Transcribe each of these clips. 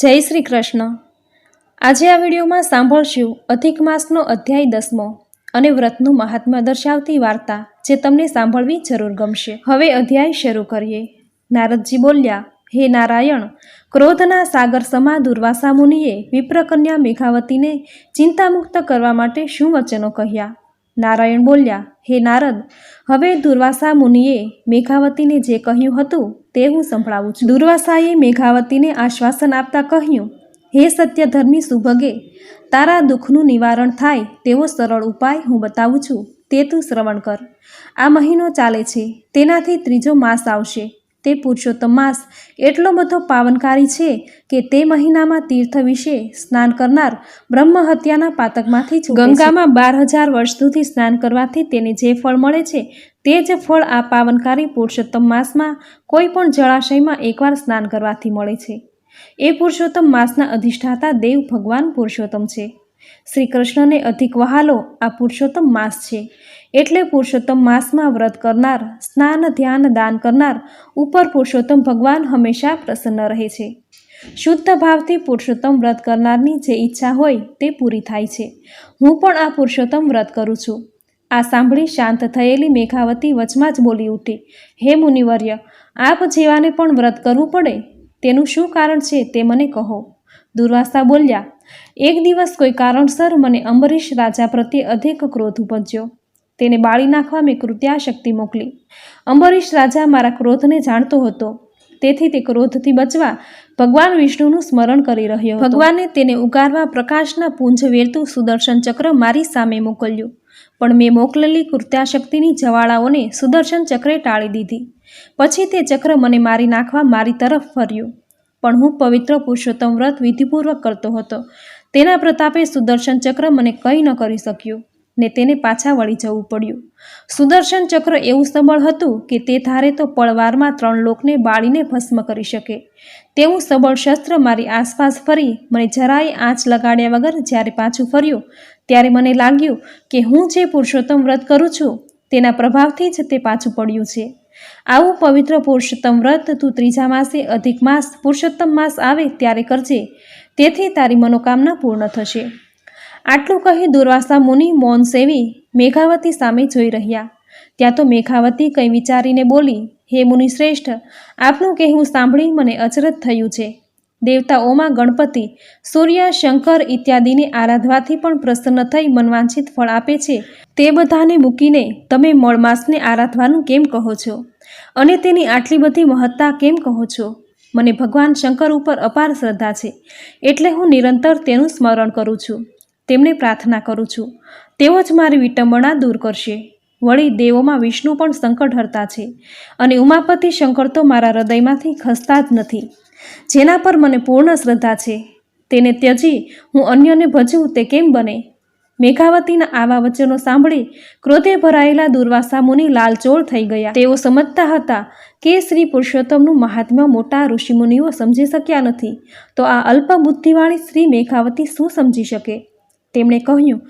જય શ્રી કૃષ્ણ. આજે આ વિડીયોમાં સાંભળશું અધિક માસનો અધ્યાય દસમો અને વ્રતનું મહાત્મ્ય દર્શાવતી વાર્તા જે તમને સાંભળવી જરૂર ગમશે. હવે અધ્યાય શરૂ કરીએ. નારદજી બોલ્યા, હે નારાયણ, ક્રોધના સાગર સમા દુર્વાસા મુનિએ વિપ્રકન્યા મેઘાવતીને ચિંતામુક્ત કરવા માટે શું વચનો કહ્યા? નારાયણ બોલ્યા, હે નારદ, હવે દુર્વાસા મુનિએ મેઘાવતીને જે કહ્યું હતું તે હું સંભળાવું છું. દુર્વાસાએ મેઘાવતીને આશ્વાસન આપતા કહ્યું, હે સત્યધર્મી સુભગે, તારા દુઃખનું નિવારણ થાય તેવો સરળ ઉપાય હું બતાવું છું, તે તું શ્રવણ કર. આ મહિનો ચાલે છે, તેનાથી ત્રીજો માસ આવશે. તે પુરુષોત્તમ માસ એટલો બધો પાવનકારી છે કે તે મહિનામાં તીર્થ વિશે સ્નાન કરનાર બ્રહ્મ હત્યાના પાતકમાંથી ગંગામાં બાર હજાર વર્ષ સુધી સ્નાન કરવાથી તેને જે ફળ મળે છે, તે જ ફળ આ પાવનકારી પુરુષોત્તમ માસમાં કોઈ પણ જળાશયમાં એકવાર સ્નાન કરવાથી મળે છે. એ પુરુષોત્તમ માસના અધિષ્ઠાતા દેવ ભગવાન પુરુષોત્તમ છે. શ્રી કૃષ્ણને અધિક વહાલો આ પુરુષોત્તમ માસ છે. એટલે પુરુષોત્તમ માસમાં વ્રત કરનાર, સ્નાન, ધ્યાન, દાન કરનાર, ઉપર પુરુષોત્તમ ભગવાન હંમેશા પ્રસન્ન રહે છે. શુદ્ધ ભાવથી પુરુષોત્તમ વ્રત કરનારની જે ઈચ્છા હોય તે પૂરી થાય છે. હું પણ આ પુરુષોત્તમ વ્રત કરું છું. આ સાંભળી શાંત થયેલી મેઘાવતી વચમાં જ બોલી ઉઠી, હે મુનિવર્ય, આપ જેવાને પણ વ્રત કરવું પડે, તેનું શું કારણ છે તે મને કહો. દુર્વાસા બોલ્યા, એક દિવસ કોઈ કારણસર મને અંબરીશ રાજા પ્રત્યે અધિક ક્રોધ ઉપજ્યો. તેને બાળી નાખવા મેં કૃત્યાશક્તિ મોકલી. અંબરીશ રાજા મારા ક્રોધને જાણતો હતો. તેથી તે ક્રોધથી બચવા ભગવાન વિષ્ણુનું સ્મરણ કરી રહ્યો ભગવાને તેને ઉગારવા પ્રકાશના પુંજ વેરતું સુદર્શન ચક્ર મારી સામે મોકલ્યું. પણ મેં મોકલેલી કૃત્યાશક્તિની જવાળાઓને સુદર્શન ચક્રે ટાળી દીધી. પછી તે ચક્ર મને મારી નાખવા મારી તરફ ફર્યું. પણ હું પવિત્ર પુરુષોત્તમ વ્રત વિધિપૂર્વક કરતો હતો. તેના પ્રતાપે સુદર્શન ચક્ર મને કંઈ ન કરી શક્યું. ને તેને પાછા વળી જવું પડ્યું. સુદર્શન ચક્ર એવું સબળ હતું કે તે ધારે તો પળવારમાં ત્રણ લોકને બાળીને ભસ્મ કરી શકે. તેવું સબળ શસ્ત્ર મારી આસપાસ ફરી મને જરાય આંચ લગાડ્યા વગર જ્યારે પાછું ફર્યું, ત્યારે મને લાગ્યું કે હું જે પુરુષોત્તમ વ્રત કરું છું, તેના પ્રભાવથી જ તે પાછું પડ્યું છે. આવું પવિત્ર પુરુષોત્તમ વ્રત તું ત્રીજા માસે અધિક માસ પુરુષોત્તમ માસ આવે ત્યારે કરજે, તેથી તારી મનોકામના પૂર્ણ થશે. આટલું કહી દુર્વાસા મુનિ મૌન સેવી મેઘાવતી સામે જોઈ રહ્યા. ત્યાં તો મેઘાવતી કંઈ વિચારીને બોલી, હે મુનિ શ્રેષ્ઠ, આપનું કહેવું સાંભળી મને અચરજ થયું છે. દેવતાઓમાં ગણપતિ, સૂર્ય, શંકર ઇત્યાદિને આરાધવાથી પણ પ્રસન્ન થઈ મનવાંછિત ફળ આપે છે. તે બધાને મૂકીને તમે મળમાસને આરાધવાનું કેમ કહો છો? અને તેની આટલી બધી મહત્તા કેમ કહો છો? મને ભગવાન શંકર ઉપર અપાર શ્રદ્ધા છે. એટલે હું નિરંતર તેનું સ્મરણ કરું છું. તેમને પ્રાર્થના કરું છું. તેઓ જ મારી વિટંબણા દૂર કરશે. વળી દેવોમાં વિષ્ણુ પણ સંકટ હરતા છે અને ઉમાપતિ શંકર તો મારા હૃદયમાંથી ખસતા જ નથી. જેના પર મને પૂર્ણ શ્રદ્ધા છે. તેને ત્યજી, હું અન્યને ભજવું તે કેમ બને? મેઘાવતીના આવા વચનો સાંભળી ક્રોધે ભરાયેલા દુર્વાસા મુનિ લાલચોળ થઈ ગયા. તેઓ સમજતા હતા કે શ્રી પુરુષોત્તમનું મહાત્મ્ય મોટા ઋષિમુનિઓ સમજી શક્યા નથી. તો આ અલ્પ બુદ્ધિવાળી શ્રી મેઘાવતી શું સમજી શકે? તેમણે કહ્યું,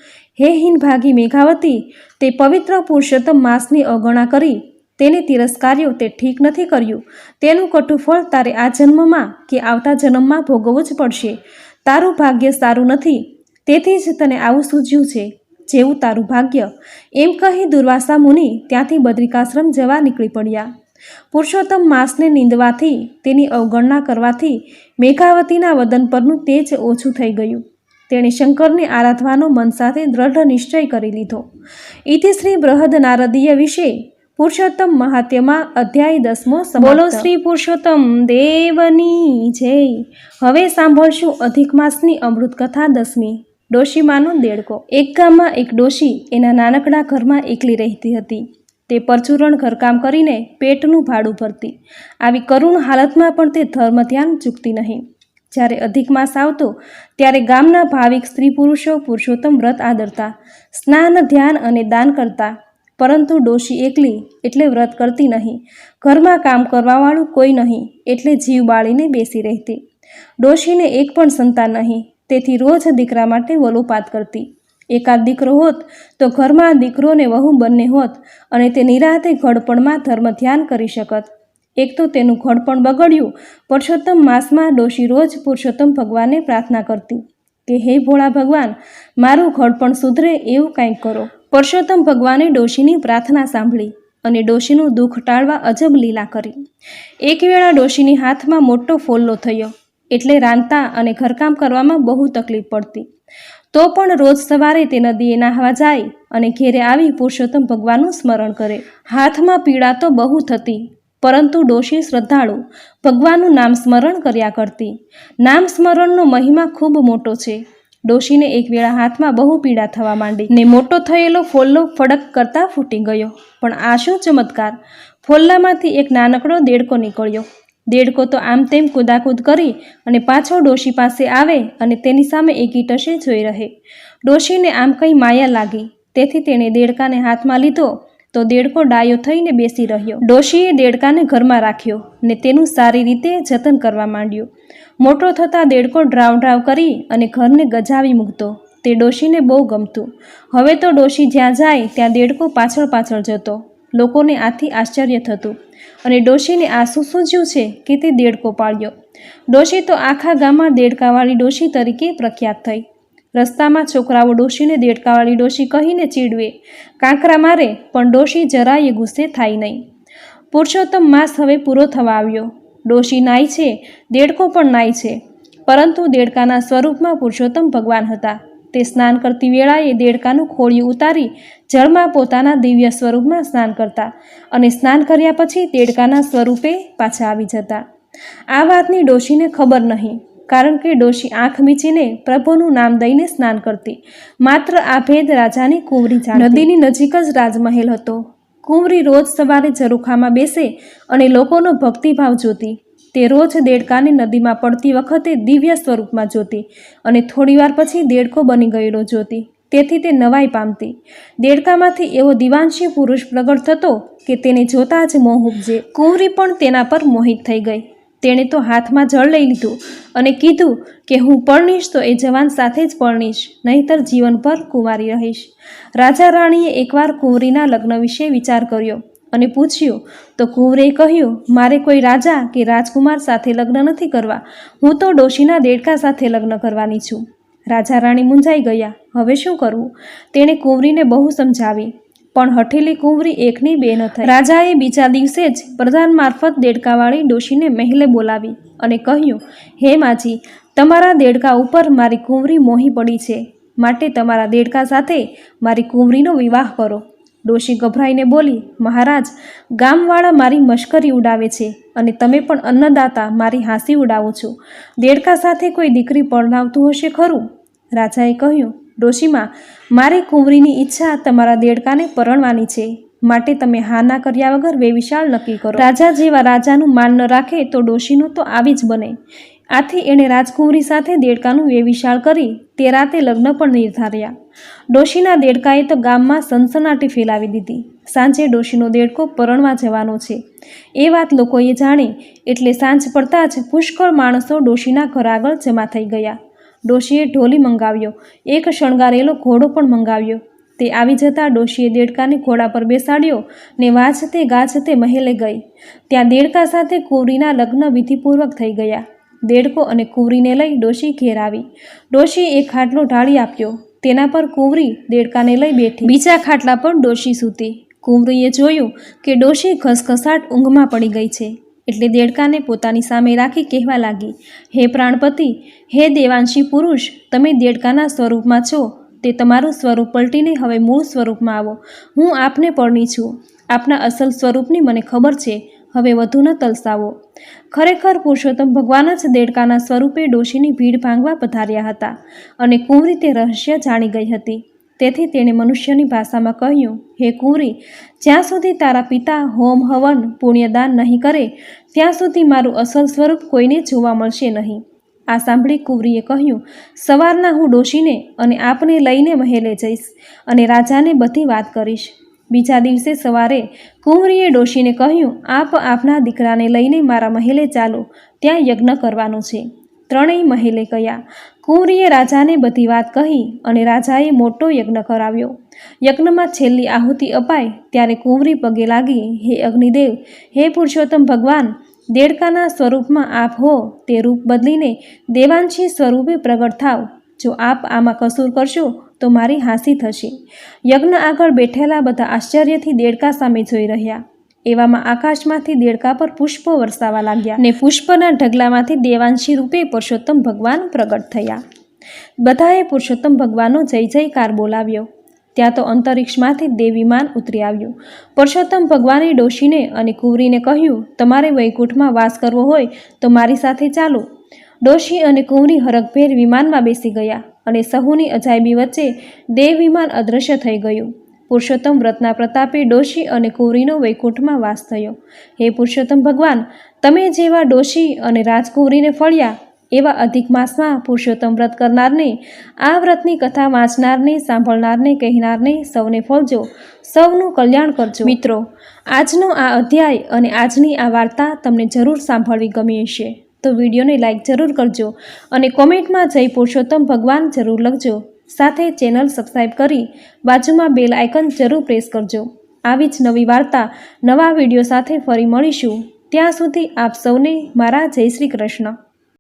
હે હિનભાગી મેઘાવતી, તે પવિત્ર પુરુષોત્તમ માસની અવગણા કરી. તેને તિરસ્કાર્યો તે ઠીક નથી કર્યું. તેનું કટુફળ તારે આ જન્મમાં કે આવતા જન્મમાં ભોગવવું જ પડશે. તારું ભાગ્ય સારું નથી. તેથી જ તને આવું સૂઝ્યું છે. જેવું તારું ભાગ્ય. એમ કહી દુર્વાસા મુનિ ત્યાંથી બદ્રિકાશ્રમ જવા નીકળી પડ્યા. પુરુષોત્તમ માસને નીંદવાથી, તેની અવગણના કરવાથી મેઘાવતીના વદન પરનું તેજ ઓછું થઈ ગયું. તેણે શંકરને આરાધવાનો મન સાથે દ્રઢ નિશ્ચય કરી લીધો. ઇતિશ્રી બૃહદ નારદીય વિશે પુરુષોત્તમ મહાત્યમાં અધ્યાય દસમો. બોલો શ્રી પુરુષોત્તમ, દેવની જય. હવે સાંભળશું અધિક માસની અમૃત કથા દસમી. ડોશીમાનો દેડકો. એક ગામમાં એક ડોશી એના નાનકડા ઘરમાં એકલી રહેતી હતી. તે પરચુરણ ઘરકામ કરીને પેટનું ભાડું ભરતી. આવી કરુણ હાલતમાં પણ તે ધર્મ ધ્યાન ચૂકતી નહીં. જ્યારે અધિક માસ આવતો, ત્યારે ગામના ભાવિક સ્ત્રી પુરુષો પુરુષોત્તમ વ્રત આદરતા, સ્નાન, ધ્યાન અને દાન કરતા. પરંતુ ડોશી એકલી એટલે વ્રત કરતી નહીં. ઘરમાં કામ કરવાવાળું કોઈ નહીં, એટલે જીવ બાળીને બેસી રહેતી. ડોશીને એક પણ સંતાન નહીં, તેથી રોજ દીકરા માટે વલોપાત કરતી. એકાદ દીકરો હોત, તો ઘરમાં દીકરો ને વહુ બંને હોત અને તે નિરાતે ઘડપણમાં ધર્મ ધ્યાન કરી શકત. એક તો તેનું ઘડ પણ બગડ્યું. પુરુષોત્તમ માસમાં ડોશી રોજ પુરુષોત્તમ ભગવાનને પ્રાર્થના કરતી કે, હે ભોળા ભગવાન, મારું ઘડ પણ સુધરે એવું કંઈક કરો. પુરુષોત્તમ ભગવાને ડોશીની પ્રાર્થના સાંભળી અને ડોશીનું દુઃખ ટાળવા અજબ લીલા કરી. એક વેળા ડોશીની હાથમાં મોટો ફોલ્લો થયો એટલે રાંધતા અને ઘરકામ કરવામાં બહુ તકલીફ પડતી. તો પણ રોજ સવારે તે નદીએ નાહવા જાય અને ઘેરે આવી પુરુષોત્તમ ભગવાનનું સ્મરણ કરે. હાથમાં પીડા તો બહુ થતી પરંતુ ડોશી શ્રદ્ધાળુ ભગવાનનું નામ સ્મરણ કર્યા કરતી. નામ સ્મરણનો મહિમા ખૂબ મોટો છે. ડોશીને એક વેળા હાથમાં બહુ પીડા થવા માંડી ને મોટો થયેલો ફોલ્લો ફડક કરતા ફૂટી ગયો. પણ આ શું ચમત્કાર? ફોલ્લામાંથી એક નાનકડો દેડકો નીકળ્યો. દેડકો તો આમ તેમ કૂદાકૂદ કરી અને પાછો ડોશી પાસે આવે અને તેની સામે એકી ટશે જોઈ રહે. ડોશીને આમ કંઈ માયા લાગી. તેથી તેણે દેડકાને હાથમાં લીધો તો દેડકો ડાયો થઈને બેસી રહ્યો. ડોશીએ દેડકાને ઘરમાં રાખ્યો ને તેનું સારી રીતે જતન કરવા માંડ્યું. મોટો થતાં દેડકો ડ્રાવ ડ્રાવ કરી અને ઘરને ગજાવી મૂકતો. તે ડોશીને બહુ ગમતું. હવે તો ડોશી જ્યાં જાય ત્યાં દેડકો પાછળ પાછળ જતો. લોકોને આથી આશ્ચર્ય થતું. અને ડોશીને આંસુ સૂઝ્યું છે કે તે દેડકો પાળ્યો. ડોશી તો આખા ગામમાં દેડકાવાળી ડોશી તરીકે પ્રખ્યાત થઈ. રસ્તામાં છોકરાઓ ડોશીને દેડકાવાળી ડોશી કહીને ચીડવે. કાંકરા મારે, પણ ડોશી જરાય ગુસ્સે થાય નહીં. પુરુષોત્તમ માસ હવે પૂરો થવા આવ્યો. ડોશી નાય છે, દેડકો પણ નાય છે. પરંતુ દેડકાના સ્વરૂપમાં પુરુષોત્તમ ભગવાન હતા. તે સ્નાન કરતી વેળાએ દેડકાનું ખોળિયું ઉતારી જળમાં પોતાના દિવ્ય સ્વરૂપમાં સ્નાન કરતા અને સ્નાન કર્યા પછી દેડકાના સ્વરૂપે પાછા આવી જતા. આ વાતની ડોશીને ખબર નહીં. કારણ કે ડોશી આંખ મીચીને પ્રભુનું નામ દઈને સ્નાન કરતી. માત્ર આ ભેદ રાજાની કુંવરી નદીની નજીક જ રાજમહેલ હતો. કુંવરી રોજ સવારે ઝરૂખામાં બેસે અને લોકોનો ભક્તિભાવ જોતી. તે રોજ દેડકાને નદીમાં પડતી વખતે દિવ્ય સ્વરૂપમાં જોતી અને થોડીવાર પછી દેડકો બની ગયેલો જોતી. તેથી તે નવાઈ પામતી. દેડકામાંથી એવો દિવાંશી પુરુષ પ્રગટ થતો કે તેને જોતા જ મોહ ઉપજે. કુંવરી પણ તેના પર મોહિત થઈ ગઈ. તેણે તો હાથમાં જળ લઈ લીધું અને કીધું કે હું પરણીશ તો એ જવાન સાથે જ પરણીશ, નહીંતર જીવન પર કુંવારી રહીશ. રાજા રાણીએ એકવાર કુંવરીના લગ્ન વિશે વિચાર કર્યો અને પૂછ્યું, તો કુંવરે કહ્યું, મારે કોઈ રાજા કે રાજકુમાર સાથે લગ્ન નથી કરવા. હું તો ડોશીના દેડકા સાથે લગ્ન કરવાની છું. રાજા રાણી મૂંઝાઈ ગયા, હવે શું કરવું? તેણે કુંવરીને બહુ સમજાવી પણ હઠેલી કુંવરી એકની બે ન થઈ. રાજાએ બીજા દિવસે જ પ્રધાન મારફત દેડકાવાળી ડોશીને મહેલે બોલાવી અને કહ્યું, હે માજી, તમારા દેડકા ઉપર મારી કુંવરી મોહી પડી છે. માટે તમારા દેડકા સાથે મારી કુંવરીનો વિવાહ કરો. ડોશી ગભરાઈને બોલી, મહારાજ, ગામવાળા મારી મશ્કરી ઉડાવે છે અને તમે પણ અન્નદાતા મારી હાંસી ઉડાવો છો. દેડકા સાથે કોઈ દીકરી પરણાવતું હશે ખરું? રાજાએ કહ્યું ડોશીમાં, મારી કુંવરીની ઈચ્છા તમારા દેડકાને પરણવાની છે. માટે તમે હા ના કર્યા વગર વેવિશાળ નક્કી કરો. રાજા જેવા રાજાનું માન ન રાખે તો ડોશીનું તો આવી જ બને. આથી એણે રાજકુંવરી સાથે દેડકાનું વેવિશાળ કરી તે રાતે લગ્ન પણ નિર્ધાર્યા. ડોશીના દેડકાએ તો ગામમાં સનસનાટી ફેલાવી દીધી. સાંજે ડોશીનો દેડકો પરણવા જવાનો છે. એ વાત લોકોએ જાણી એટલે સાંજ પડતાં જ પુષ્કળ માણસો ડોશીના ઘર આગળ જમા થઈ ગયા. ડોશીએ ઢોલી મંગાવ્યો. એક શણગારેલો ઘોડો પણ મંગાવ્યો. તે આવી જતાં ડોશીએ દેડકાને ઘોડા પર બેસાડ્યો ને વાજતે ગાજતે મહેલે ગઈ. ત્યાં દેડકા સાથે કુંવરીના લગ્ન વિધિપૂર્વક થઈ ગયા. દેડકો અને કુંવરીને લઈ ડોશી ઘેર આવી. ડોશીએ એક ખાટલો ઢાળી આપ્યો. તેના પર કુંવરી દેડકાને લઈ બેઠી. બીજા ખાટલા પર ડોશી સૂતી. કુંવરીએ જોયું કે ડોશી ઘસઘસાટ ઊંઘમાં પડી ગઈ છે. એટલે દેડકાને પોતાની સામે રાખી કહેવા લાગી, હે પ્રાણપતિ, હે દેવાંશી પુરુષ, તમે દેડકાના સ્વરૂપમાં છો, તે તમારું સ્વરૂપ પલટીને હવે મૂળ સ્વરૂપમાં આવો. હું આપને પરણી છું. આપના અસલ સ્વરૂપની મને ખબર છે. હવે વધુ ન તલસાવો. ખરેખર પુરુષોત્તમ ભગવાન જ દેડકાના સ્વરૂપે ડોશીની ભીડ ભાંગવા પધાર્યા હતા અને કુંવરી તે રહસ્ય જાણી ગઈ હતી? તેથી તેણે મનુષ્યની ભાષામાં કહ્યું, હે કુંવરી, જ્યાં સુધી તારા પિતા હોમ હવન પુણ્યદાન નહીં કરે, ત્યાં સુધી મારું અસલ સ્વરૂપ કોઈને જોવા મળશે નહીં. આ સાંભળી કુંવરીએ કહ્યું, સવારના હું ડોશીને અને આપને લઈને મહેલે જઈશ અને રાજાને બધી વાત કરીશ. બીજા દિવસે સવારે કુંવરીએ ડોશીને કહ્યું, આપ આપના દીકરાને લઈને મારા મહેલે ચાલો, ત્યાં યજ્ઞ કરવાનો છે. ત્રણેય મહેલે ગયા. કુંવરીએ રાજાને બધી વાત કહી અને રાજાએ મોટો યજ્ઞ કરાવ્યો. યજ્ઞમાં છેલ્લી આહુતિ અપાય ત્યારે કુંવરી પગે લાગી, હે અગ્નિદેવ, હે પુરુષોત્તમ ભગવાન, દેડકાના સ્વરૂપમાં આપ હો, તે રૂપ બદલીને દેવાંશી સ્વરૂપે પ્રગટ થાવ. જો આપ આમાં કસૂર કરશો, તો મારી હાંસી થશે. યજ્ઞ આગળ બેઠેલા બધા આશ્ચર્યથી દેડકા સામે જોઈ રહ્યા. એવામાં આકાશમાંથી દેડકા પર પુષ્પો વરસાવા લાગ્યા ને પુષ્પના ઢગલામાંથી દેવાંશી રૂપે પુરુષોત્તમ ભગવાન પ્રગટ થયા. બધાએ પુરુષોત્તમ ભગવાનનો જય જયકાર બોલાવ્યો. ત્યાં તો અંતરિક્ષમાંથી દેવ વિમાન ઉતરી આવ્યું. પુરુષોત્તમ ભગવાને ડોશીને અને કુંવરીને કહ્યું, તમારે વૈકુંઠમાં વાસ કરવો હોય તો મારી સાથે ચાલો. ડોશી અને કુંવરી હરખભેર વિમાનમાં બેસી ગયા અને સહુની અજાયબી વચ્ચે દેવ વિમાન અદૃશ્ય થઈ ગયું. પુરુષોત્તમ વ્રતના પ્રતાપે ડોશી અને કુંવરીનો વૈકુંઠમાં વાસ થયો. હે પુરુષોત્તમ ભગવાન, તમે જેવા ડોશી અને રાજકુંવરીને ફળ્યા, એવા અધિક માસમાં પુરુષોત્તમ વ્રત કરનારને, આ વ્રતની કથા વાંચનારને, સાંભળનારને, કહેનારને સૌને ફળજો, સૌનું કલ્યાણ કરજો. મિત્રો, આજનો આ અધ્યાય અને આજની આ વાર્તા તમને જરૂર સાંભળવી ગમી હશે. તો વિડીયોને લાઇક જરૂર કરજો અને કોમેન્ટમાં જય પુરુષોત્તમ ભગવાન જરૂર લખજો. સાથે ચેનલ સબસ્ક્રાઈબ કરી બાજુમાં બેલ આઇકન જરૂર પ્રેસ કરજો. આવી જ નવી વાર્તા, નવા વીડિયો સાથે ફરી મળીશું. ત્યાં સુધી આપ સૌને મારા જય શ્રી કૃષ્ણ.